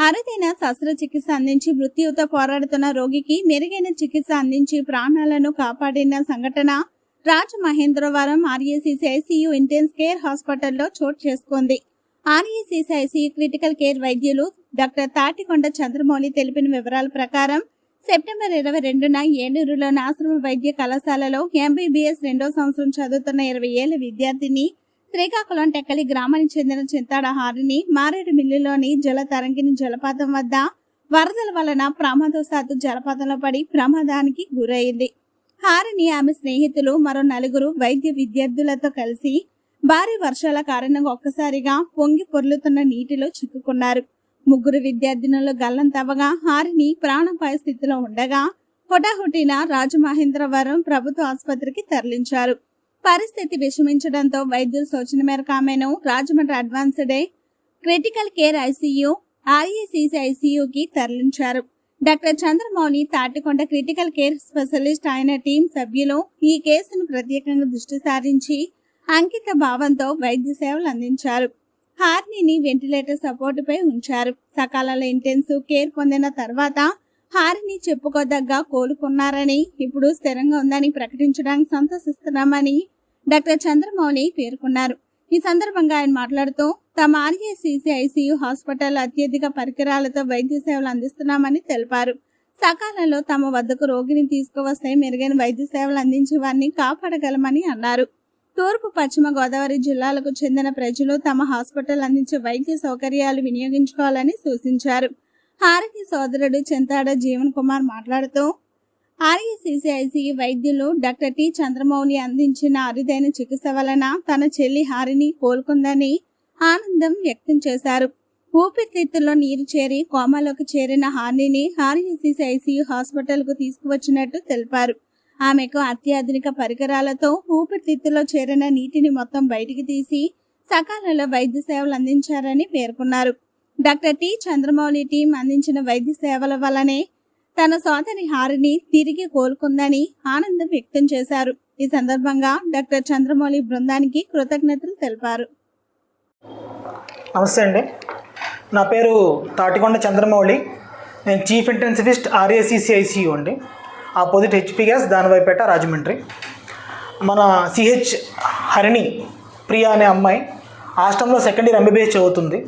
అరుదైన శస్త్రచికిత్స అందించి మృత్యువుతో పోరాడుతున్న రోగికి మెరుగైన చికిత్స అందించి ప్రాణాలను కాపాడిన సంఘటన Rajamahendravaram RACC ICU intense care హాస్పిటల్లో చోటు చేసుకుంది. ఆర్ఏసీసీ ఐసీయూ క్రిటికల్ కేర్ వైద్యులు డాక్టర్ తాటికొండ చంద్రమౌళి తెలిపిన వివరాల ప్రకారం సెప్టెంబర్ ఇరవై రెండున ఏలూరులోని ఆశ్రమ వైద్య కళాశాలలో ఎంబీబీఎస్ రెండో సంవత్సరం చదువుతున్న ఇరవై ఏళ్ళ విద్యార్థిని శ్రీకాకుళం టెక్కలి గ్రామానికి చెందిన చింతాడ హారిని మారేడు మిల్లులోని జల తరంగిణి జలపాతం వద్ద వరదల వలన ప్రమాదవశాత్తు జలపాతంలో పడి ప్రమాదానికి గురైంది. హారిని ఆమె స్నేహితులు మరో నలుగురు వైద్య విద్యార్థులతో కలిసి భారీ వర్షాల కారణంగా ఒక్కసారిగా పొంగి పొర్లుతున్న నీటిలో చిక్కుకున్నారు. ముగ్గురు విద్యార్థినులు గల్లంతవ్వగా హారిని ప్రాణపాయ స్థితిలో ఉండగా హుటాహుటిన రాజమహేంద్రవరం ప్రభుత్వ ఆసుపత్రికి తరలించారు. పరిస్థితి విషమించడంతో వైద్యుల సూచన మేరకు ఆమెను Rajahmundry advanced critical care ICU RACC ఐసీయూకి తరలించారు. Doctor Chandramouli Tatikonda critical care specialist ఆయన టీం సభ్యులు ఈ కేసును ప్రత్యేకంగా దృష్టి సారించి అంకిత భావంతో వైద్య సేవలు అందించారు. హార్నీని వెంటిలేటర్ సపోర్టుపై ఉంచారు. సకాలంలో ఇంటెన్సివ్ కేర్ పొందిన తర్వాత హారిని చెప్పుకోదగ్గ కోలుకున్నారని ఇప్పుడు స్థిరంగా ఉందని ప్రకటించడానికి సంతోషిస్తున్నామని డాక్టర్ చంద్రమౌళి పేర్కొన్నారు. ఈ సందర్భంగా ఆయన మాట్లాడుతూ తమ ఆర్ఏసీసీ ఐసీయూ హాస్పిటల్ అత్యధిక పరికరాలతో వైద్య సేవలు అందిస్తున్నామని తెలిపారు. సకాలంలో తమ వద్దకు రోగిని తీసుకువస్తే మెరుగైన వైద్య సేవలు అందించే వారిని కాపాడగలమని అన్నారు. తూర్పు పశ్చిమ గోదావరి జిల్లాలకు చెందిన ప్రజలు తమ హాస్పిటల్ అందించే వైద్య సౌకర్యాలు వినియోగించుకోవాలని సూచించారు. హారతి సోదరుడు చింతాడ జీవన్ కుమార్ మాట్లాడుతూ ఆర్ఏసీసీఐసీ వైద్యులు డాక్టర్ టి చంద్రమౌళి అందించిన అరుదైన చికిత్స వలన తన చెల్లి హారిని కోలుకుందని ఆనందం వ్యక్తం చేశారు. ఊపిరితిత్తుల్లో నీరు చేరి కోమాలోకి చేరిన హారిని ఆర్ఏసీసీ హాస్పిటల్కు హాస్పిటల్కు తీసుకువచ్చినట్టు తెలిపారు. ఆమెకు అత్యాధునిక పరికరాలతో ఊపిరితిత్తులో చేరిన నీటిని మొత్తం బయటికి తీసి సకాలంలో వైద్య సేవలు అందించారని పేర్కొన్నారు. డాక్టర్ టి చంద్రమౌళి టీం అందించిన వైద్య సేవల వల్లనే తన సోదరి హారిని తిరిగి కోలుకుందని ఆనందం వ్యక్తం చేశారు. ఈ సందర్భంగా డాక్టర్ చంద్రమౌళి బృందానికి కృతజ్ఞతలు తెలిపారు. నమస్తే అండి. నా పేరు తాటికొండ చంద్రమౌళి. నేను చీఫ్ ఇంటెన్సివిస్ట్ ఆర్ఏసీసీఐసీయూ అండి. ఆపోజిట్ హెచ్పి గ్యాస్ దానివైపేట రాజమండ్రి. మన సిహెచ్ హరిణి ప్రియా అనే అమ్మాయి హాస్టంలో సెకండ్ ఇయర్ ఎంబీబీఎస్ చదువుతుంది.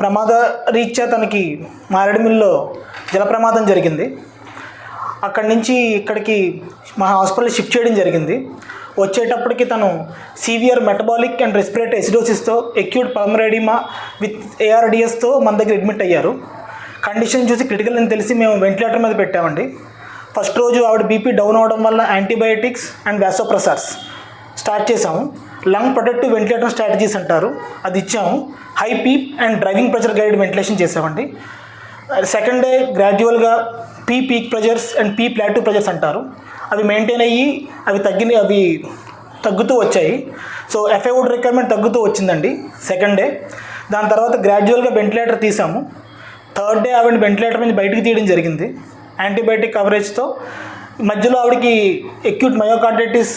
ప్రమాద రీత్యా తనకి మారేడుమిల్లో జల ప్రమాదం జరిగింది. అక్కడి నుంచి ఇక్కడికి మా హాస్పిటల్ షిఫ్ట్ చేయడం జరిగింది. వచ్చేటప్పటికి తను సీవియర్ మెటబాలిక్ అండ్ రెస్పిరేటరీ ఎసిడోసిస్తో ఎక్యూట్ పల్మరేడిమా విత్ ఏఆర్డిఎస్తో మన దగ్గర అడ్మిట్ అయ్యారు. కండిషన్ చూసి క్రిటికల్ అని తెలిసి మేము వెంటిలేటర్ మీద పెట్టామండి. ఫస్ట్ రోజు ఆవిడ బీపీ డౌన్ అవడం వల్ల యాంటీబయాటిక్స్ అండ్ వ్యాసోప్రసార్స్ స్టార్ట్ చేసాము లంగ్ ప్రొటెక్టివ్ వెంటిలేటర్ స్ట్రాటజీస్ అంటారు. అది ఇచ్చాము. High PEEP and driving pressure guide ventilation చేసామండి. సెకండ్ డే గ్రాడ్యువల్గా P peak pressures and P plateau pressures అంటారు. అవి మెయింటైన్ అయ్యి అవి తగ్గిన అవి తగ్గుతూ వచ్చాయి. సో ఎఫ్ఐవుడ్ రిక్వైర్మెంట్ తగ్గుతూ వచ్చిందండి సెకండ్ డే. దాని తర్వాత గ్రాడ్యువల్గా వెంటిలేటర్ తీసాము. థర్డ్ డే ఆవిడ వెంటిలేటర్ నుంచి బయటికి తీయడం జరిగింది. యాంటీబయాటిక్ కవరేజ్తో మధ్యలో ఆవిడకి ఎక్యూట్ మయోకార్డైటిస్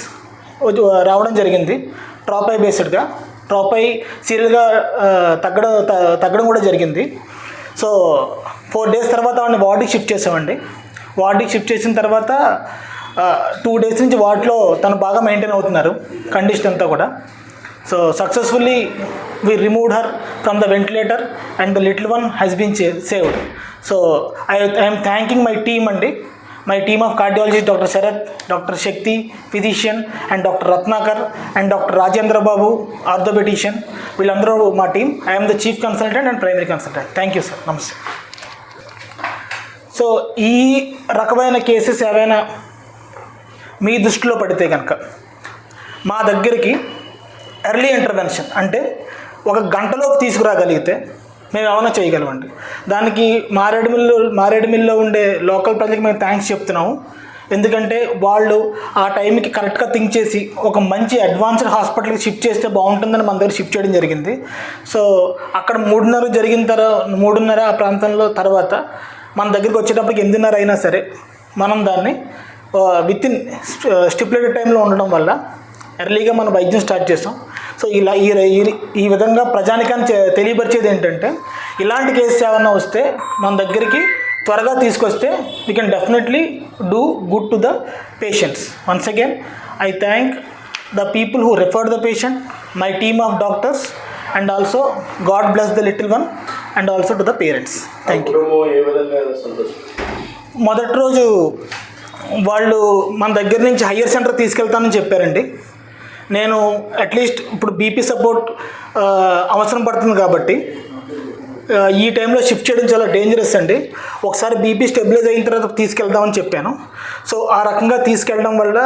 రావడం జరిగింది. ట్రాపై బేస్డ్గా ట్రాపై సీరియల్గా తగ్గడం త- తగ్గడం కూడా జరిగింది. సో ఫోర్ డేస్ తర్వాత ఆవిడని వార్డుకి షిఫ్ట్ చేసామండి వార్డుకి షిఫ్ట్ చేసిన తర్వాత టూ డేస్ నుంచి వార్డులో తను బాగా మెయింటైన్ అవుతున్నారు కండిషన్ అంతా కూడా. So successfully we removed her from the ventilator and the little one has been saved so I I'm thanking my team అండి. My team of cardiology doctor Sharath doctor Shakti physician and doctor Ratnakar and doctor Rajendra Babu orthopedician వీళ్ళందరూ మా team I'm the chief consultant and primary consultant thank you sir నమస్తే so ఈ రకమైన cases ఏవైనా మీ దృష్టిలో పడితే కనుక మా దగ్గరికి ఎర్లీ ఇంటర్వెన్షన్ అంటే ఒక గంటలోపు తీసుకురాగలిగితే మేము ఏమైనా చేయగలమండి. దానికి మారేడుమిల్లు మారేడుమిల్లో ఉండే లోకల్ ప్రజలకు మేము థ్యాంక్స్ చెప్తున్నాము. ఎందుకంటే వాళ్ళు ఆ టైంకి కరెక్ట్గా థింక్ చేసి ఒక మంచి అడ్వాన్స్డ్ హాస్పిటల్కి షిఫ్ట్ చేస్తే బాగుంటుందని మన దగ్గర షిఫ్ట్ చేయడం జరిగింది. సో అక్కడ మూడున్నర జరిగిన తర్వాత మూడున్నర ఆ ప్రాంతంలో తర్వాత మన దగ్గరికి వచ్చేటప్పటికి ఎనిమిదిన్నర అయినా సరే మనం దాన్ని విత్ ఇన్ స్టిపులేటెడ్ టైంలో ఉండడం వల్ల ఎర్లీగా మనం వైద్యం స్టార్ట్ చేస్తాం సో ఇలా ఈ ఈ- విధంగా ప్రజానికాన్ని తెలియపరిచేది ఏంటంటే ఇలాంటి కేసెస్ ఏమన్నా వస్తే మన దగ్గరికి త్వరగా తీసుకొస్తే we can definitely do good to the patients once again I thank the people who referred the patient my team of doctors and also God bless the little one and also to the parents thank you మొదటి రోజు వాళ్ళు మన దగ్గర నుంచి higher centre తీసుకెళ్తానని చెప్పారండి. నేను at least ఇప్పుడు BP support అవసరం పడుతుంది కాబట్టి ఈ టైంలో షిఫ్ట్ చేయడం చాలా డేంజరస్ అండి. ఒకసారి బీపీ స్టెబిలైజ్ అయిన తర్వాత తీసుకెళ్దామని చెప్పాను. సో ఆ రకంగా తీసుకెళ్ళడం వల్ల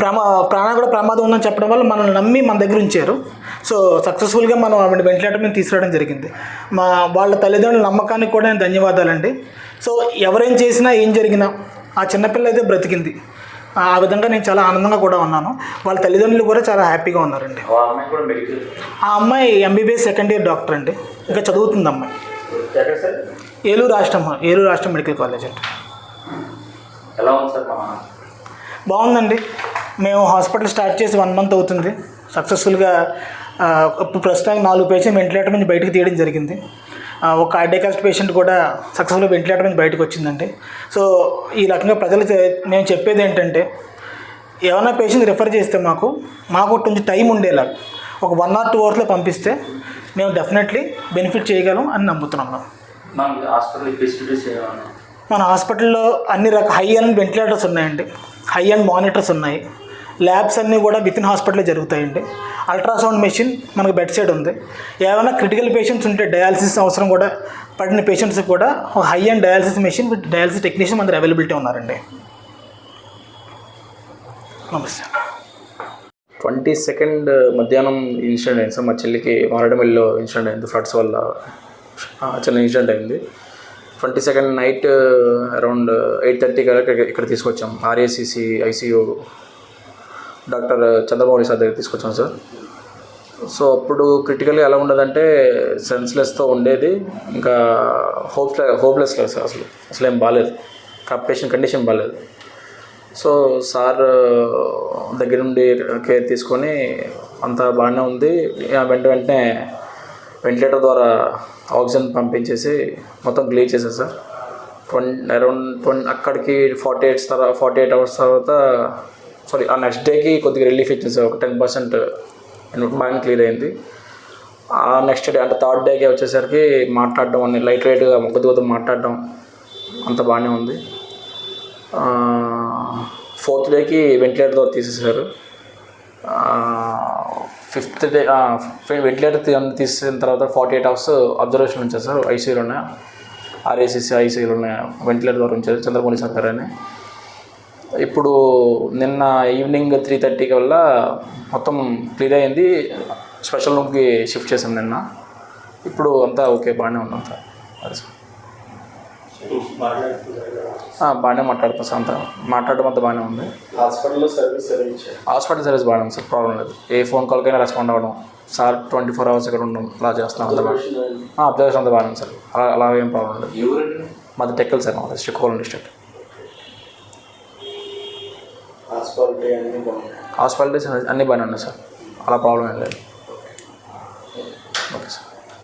ప్రమా ప్రాణం కూడా ప్రమాదం ఉందని చెప్పడం వల్ల మనల్ని నమ్మి మన దగ్గర ఉంచారు. సో సక్సెస్ఫుల్గా మనం ఆవిడ వెంటిలేటర్ మీద తీసుకురావడం జరిగింది. మా వాళ్ళ తల్లిదండ్రుల నమ్మకానికి కూడా నేను ధన్యవాదాలండి. సో ఎవరేం చేసినా ఏం జరిగినా ఆ చిన్నపిల్ల అయితే బ్రతికింది. ఆ విధంగా నేను చాలా ఆనందంగా కూడా ఉన్నాను. వాళ్ళ తల్లిదండ్రులు కూడా చాలా హ్యాపీగా ఉన్నారండి. ఆ అమ్మాయి ఎంబీబీఎస్ సెకండ్ ఇయర్ డాక్టర్ అండి. ఇంకా చదువుతుంది అమ్మాయి. ఏలూరు రాష్ట్రం ఏలూరు రాష్ట్రం మెడికల్ కాలేజ్ అండి. ఎలా ఉంది సార్ బాగుందండి. మేము హాస్పిటల్ స్టార్ట్ చేసి వన్ మంత్ అవుతుంది. సక్సెస్ఫుల్గా ఇప్పుడు ప్రస్తుతానికి నాలుగు పేషెంట్ వెంటిలేటర్ నుంచి బయటకు తీయడం జరిగింది. ఒక కార్డియాకాస్ట్ పేషెంట్ కూడా సక్సెస్ఫుల్గా వెంటిలేటర్ నుంచి బయటకు వచ్చిందండి సో ఈ రకంగా ప్రజలు మేము చెప్పేది ఏంటంటే ఏమైనా పేషెంట్ రిఫర్ చేస్తే మాకు మాకు కొంచెం టైం ఉండేలా. ఒక వన్ ఆర్ టూ అవర్స్లో పంపిస్తే మేము డెఫినెట్లీ బెనిఫిట్ చేయగలం అని నమ్ముతున్నాం మన హాస్పిటల్లో అన్ని రకాల హై అండ్ వెంటిలేటర్స్ ఉన్నాయండి. హై అండ్ మానిటర్స్ ఉన్నాయి. ల్యాబ్స్ అన్నీ కూడా విత్ ఇన్ హాస్పిటల్లో జరుగుతాయండి. అల్ట్రాసౌండ్ మెషిన్ మనకు బెడ్ సైడ్ ఉంది. ఏమైనా క్రిటికల్ పేషెంట్స్ ఉంటే డయాలసిస్ అవసరం కూడా పడిన పేషెంట్స్ కూడా high end dialysis machine with dialysis technician మన అవైలబిలిటీ ఉన్నారండి. నమస్తే. ట్వంటీ సెకండ్ మధ్యాహ్నం ఇన్సిడెంట్ అయింది సార్. మా చెల్లికి మారేడుమిల్లిలో ఇన్సిడెంట్ అయింది. ఫ్లడ్స్ వల్ల చిన్న ఇన్సిడెంట్ అయింది. Twenty second night around eight thirty కల్లా ఇక్కడ తీసుకొచ్చాం. RACC ICU doctor Chandrababu sir దగ్గర తీసుకొచ్చాం సార్. సో అప్పుడు క్రిటికల్గా ఎలా ఉండదంటే సెన్స్లెస్తో ఉండేది. ఇంకా హోప్స్ హోప్లెస్ లేదు సార్ అసలు. అసలు ఏం బాగాలేదు పేషెంట్ కండిషన్ బాగాలేదు సో సార్ దగ్గర నుండి కేర్ తీసుకొని అంతా బాగానే ఉంది. ఆ వెంట వెంటనే వెంటిలేటర్ ద్వారా ఆక్సిజన్ పంపించేసి మొత్తం క్లియర్ చేశారు సార్. ట్వంటీ అరౌండ్ ట్వంటీ అక్కడికి ఫార్టీ ఎయిట్స్ తర్వాత ఫార్టీ ఎయిట్ అవర్స్ తర్వాత సారీ ఆ నెక్స్ట్ డేకి కొద్దిగా రిలీఫ్ ఇచ్చింది సార్ ఒక టెన్ పర్సెంట్ బాగా క్లియర్ అయింది. ఆ నెక్స్ట్ డే అంటే థర్డ్ డేకి వచ్చేసరికి మాట్లాడడం అన్ని లైట్ లైట్గా కొద్ది కొద్ది మాట్లాడడం అంత బాగానే ఉంది. ఫోర్త్ డేకి వెంటిలేటర్ ద్వారా తీసేసారు. ఫిఫ్త్ డే వెంటిలేటర్ తీసిన తర్వాత ఫార్టీ ఎయిట్ అవర్స్ అబ్జర్వేషన్ ఉంచారు సార్ ఐసీయూలోనే ఆర్ఏసీసీ ఐసీయూలోనే వెంటిలేటర్ ద్వారా ఉంచారు చంద్రమౌళి సార్ గారు అని ఇప్పుడు నిన్న ఈవినింగ్ త్రీ థర్టీకి వల్ల మొత్తం క్లియర్ అయింది. స్పెషల్ రూమ్కి షిఫ్ట్ చేసాం నిన్న. ఇప్పుడు అంతా ఓకే బాగానే ఉన్నాం సార్. అది సార్. బాగానే మాట్లాడుతాం సార్ అంతా. మాట్లాడడం అంతా బాగానే ఉంది. హాస్పిటల్లో సర్వీస్ హాస్పిటల్ సర్వీస్ బాగానే ఉంది సార్ ప్రాబ్లం లేదు. ఏ ఫోన్ కాల్కైనా రెస్పాండ్ అవ్వడం. సార్ ట్వంటీ ఫోర్ అవర్స్ ఇక్కడ ఉండడం అలా చేస్తున్నాం అంతా బాగా అబ్జర్వేషన్ అంతా బాగానే ఉంది సార్. అలా అలా ఏం ప్రాబ్లం లేదు. మాది టెక్కల్ సార్ మాది శ్రీకాకుళం డిస్ట్రిక్ట్. హాస్పిటల్స్ అన్నీ బాగానే ఉన్నాయి సార్. అలా ప్రాబ్లం ఏం లేదు.